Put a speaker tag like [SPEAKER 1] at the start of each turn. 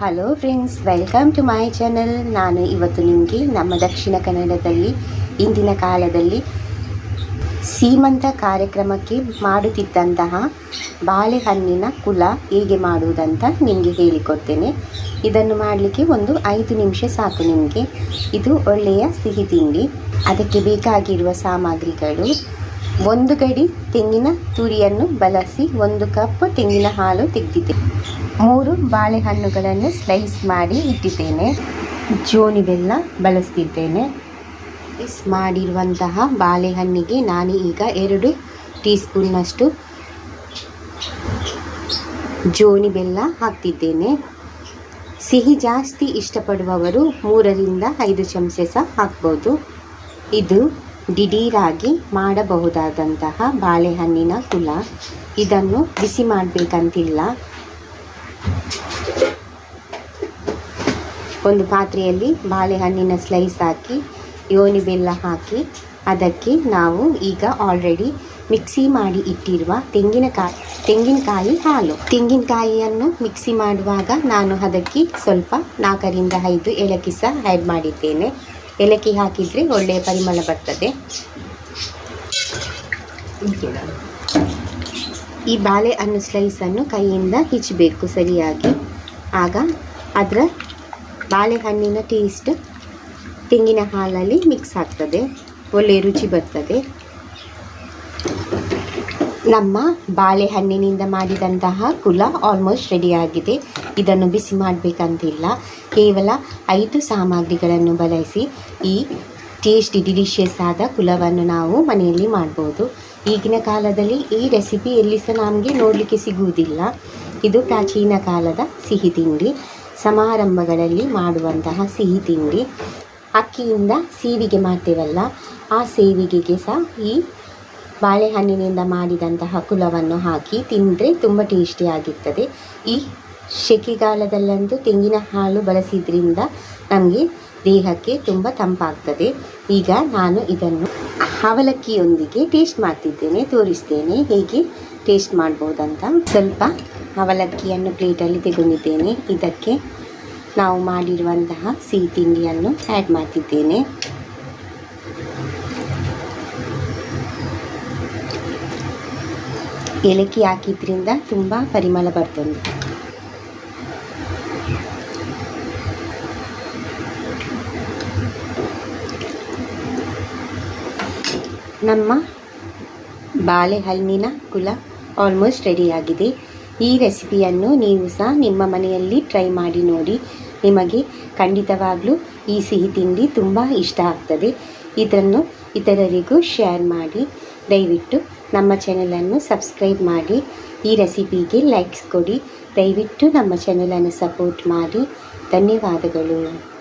[SPEAKER 1] Hello friends welcome to my channel ನಾನು ಇವತ್ತು ನಿಮಗೆ ನಮ್ಮ ದಕ್ಷಿಣ ಕನ್ನಡದಲ್ಲಿ, ಇಂದಿನ ಕಾಲದಲ್ಲಿ ಸೀಮಂತ ಕಾರ್ಯಕ್ರಮಕ್ಕೆ ಮಾಡುತ್ತಿದ್ದಂತಹ ಬಾಳೆಹಣ್ಣಿನ ಕುಲ ಹೇಗೆ ಮಾಡುವುದಂತ ನಿಮಗೆ ಹೇಳಿಕೊಡ್ತೇನೆ. ಇದನ್ನು ಮಾಡಲಿಕ್ಕೆ ಒಂದು ಐದು ನಿಮಿಷ ಸಾಕು ನಿಮಗೆ. ಇದು ಒಳ್ಳೆಯ ಸಿಹಿ ತಿಂಡಿ. ಅದಕ್ಕೆ ಬೇಕಾಗಿರುವ ಸಾಮಗ್ರಿಗಳು ಒಂದು ಗಡಿ ತೆಂಗಿನ ತುರಿಯನ್ನು ಬಳಸಿ ಒಂದು ಕಪ್ ತೆಂಗಿನ ಹಾಲು ತೆಗೆದಿದೆ. ಮೂರು ಬಾಳೆಹಣ್ಣುಗಳನ್ನು ಸ್ಲೈಸ್ ಮಾಡಿ ಇಟ್ಟಿದ್ದೇನೆ. ಜೋನಿ ಬೆಲ್ಲ ಬಳಸ್ತಿದ್ದೇನೆ. ಸ್ಲೈಸ್ ಮಾಡಿರುವಂತಹ ಬಾಳೆಹಣ್ಣಿಗೆ ನಾನು ಈಗ ಎರಡು ಟೀ ಸ್ಪೂನ್ನಷ್ಟು ಜೋನಿ ಬೆಲ್ಲ ಹಾಕ್ತಿದ್ದೇನೆ. ಸಿಹಿ ಜಾಸ್ತಿ ಇಷ್ಟಪಡುವವರು ಮೂರರಿಂದ ಐದು ಚಮಚ ಸಹ ಹಾಕ್ಬೋದು. ಇದು ದಿಢೀರಾಗಿ ಮಾಡಬಹುದಾದಂತಹ ಬಾಳೆಹಣ್ಣಿನ ಕುಲ ಇದನ್ನು ಬಿಸಿ ಮಾಡಬೇಕಂತಿಲ್ಲ. ಒಂದು ಪಾತ್ರೆಯಲ್ಲಿ ಬಾಳೆಹಣ್ಣಿನ ಸ್ಲೈಸ್ ಹಾಕಿ, ಯೋನಿ ಬೆಲ್ಲ ಹಾಕಿ, ಅದಕ್ಕೆ ನಾವು ಈಗ ಆಲ್ರೆಡಿ ಮಿಕ್ಸಿ ಮಾಡಿ ಇಟ್ಟಿರುವ ತೆಂಗಿನಕಾಯಿ ತೆಂಗಿನಕಾಯಿ ಹಾಲು. ತೆಂಗಿನಕಾಯಿಯನ್ನು ಮಿಕ್ಸಿ ಮಾಡುವಾಗ ನಾನು ಅದಕ್ಕೆ ಸ್ವಲ್ಪ ನಾಲ್ಕರಿಂದ ಐದು ಏಲಕ್ಕಿ ಸಹ ಆ್ಯಡ್ ಮಾಡಿದ್ದೇನೆ. ಏಲಕ್ಕಿ ಹಾಕಿದರೆ ಒಳ್ಳೆಯ ಪರಿಮಳ ಬರ್ತದೆ. ಈ ಬಾಳೆಹಣ್ಣು ಸ್ಲೈಸನ್ನು ಕೈಯಿಂದ ಹಿಚ್ಚಬೇಕು ಸರಿಯಾಗಿ. ಆಗ ಅದರ ಬಾಳೆಹಣ್ಣಿನ ಟೇಸ್ಟ್ ತೆಂಗಿನ ಹಾಲಲ್ಲಿ ಮಿಕ್ಸ್ ಆಗ್ತದೆ. ಒಳ್ಳೆಯ ರುಚಿ ಬರ್ತದೆ. ನಮ್ಮ ಬಾಳೆಹಣ್ಣಿನಿಂದ ಮಾಡಿದಂತಹ ಕುಲ ಆಲ್ಮೋಸ್ಟ್ ರೆಡಿಯಾಗಿದೆ ಇದನ್ನು ಬಿಸಿ ಮಾಡಬೇಕಂತಿಲ್ಲ. ಕೇವಲ ಐದು ಸಾಮಗ್ರಿಗಳನ್ನು ಬಳಸಿ ಈ ಟೇಸ್ಟಿ ಡಿಲಿಷಿಯಸ್ ಆದ ಕುಲವನ್ನು ನಾವು ಮನೆಯಲ್ಲಿ ಮಾಡ್ಬೋದು. ಈಗಿನ ಕಾಲದಲ್ಲಿ ಈ ರೆಸಿಪಿ ಎಲ್ಲಿ ಸಹ ನಮಗೆ ನೋಡಲಿಕ್ಕೆ ಸಿಗುವುದಿಲ್ಲ. ಇದು ಪ್ರಾಚೀನ ಕಾಲದ ಸಿಹಿ ತಿಂಡಿ. ಸಮಾರಂಭಗಳಲ್ಲಿ ಮಾಡುವಂತಹ ಸಿಹಿ ತಿಂಡಿ. ಅಕ್ಕಿಯಿಂದ ಸೀವಿಗೆ ಮಾಡ್ತೇವಲ್ಲ, ಆ ಸೇವಿಗೆಗೆ ಸಹ ಈ ಬಾಳೆಹಣ್ಣಿನಿಂದ ಮಾಡಿದಂತಹ ಕುಲವನ್ನು ಹಾಕಿ ತಿಂದರೆ ತುಂಬ ಟೇಸ್ಟಿಯಾಗಿರ್ತದೆ. ಈ ಸೆಕೆಗಾಲದಲ್ಲಂತೂ ತೆಂಗಿನ ಹಾಲು ಬಳಸಿದ್ರಿಂದ ನಮಗೆ ದೇಹಕ್ಕೆ ತುಂಬ ತಂಪಾಗ್ತದೆ. ಈಗ ನಾನು ಇದನ್ನು ಅವಲಕ್ಕಿಯೊಂದಿಗೆ ಟೇಸ್ಟ್ ಮಾಡ್ತಿದ್ದೇನೆ, ತೋರಿಸ್ತೇನೆ, ಹೇಗೆ ಟೇಸ್ಟ್ ಮಾಡ್ಬೋದಂತ ಸ್ವಲ್ಪ ಅವಲಕ್ಕಿಯನ್ನು ಪ್ಲೇಟಲ್ಲಿ ತೆಗೊಂಡಿದ್ದೇನೆ ಇದಕ್ಕೆ ನಾವು ಮಾಡಿರುವಂತಹ ಸಿಹಿ ತಿಂಡಿಯನ್ನು ಆ್ಯಡ್ ಮಾಡ್ತಿದ್ದೇನೆ. ಏಲಕ್ಕಿ ಹಾಕಿದ್ರಿಂದ ತುಂಬ ಪರಿಮಳ ಬರ್ತದೆ ನಮ್ಮ ಬಾಳೆಹಣ್ಣಿನ ಕುಲ ಆಲ್ಮೋಸ್ಟ್ ರೆಡಿಯಾಗಿದೆ ಈ ರೆಸಿಪಿಯನ್ನು ನೀವು ಸಹ ನಿಮ್ಮ ಮನೆಯಲ್ಲಿ ಟ್ರೈ ಮಾಡಿ ನೋಡಿ. ನಿಮಗೆ ಖಂಡಿತವಾಗಲೂ ಈ ಸಿಹಿ ತಿಂಡಿ ತುಂಬ ಇಷ್ಟ ಆಗ್ತದೆ. ಇದನ್ನು ಇತರರಿಗೂ ಶೇರ್ ಮಾಡಿ. ದಯವಿಟ್ಟು ನಮ್ಮ ಚಾನಲನ್ನು ಸಬ್ಸ್ಕ್ರೈಬ್ ಮಾಡಿ. ಈ ರೆಸಿಪಿಗೆ ಲೈಕ್ಸ್ ಕೊಡಿ. ದಯವಿಟ್ಟು ನಮ್ಮ ಚಾನಲನ್ನು ಸಪೋರ್ಟ್ ಮಾಡಿ. ಧನ್ಯವಾದಗಳು.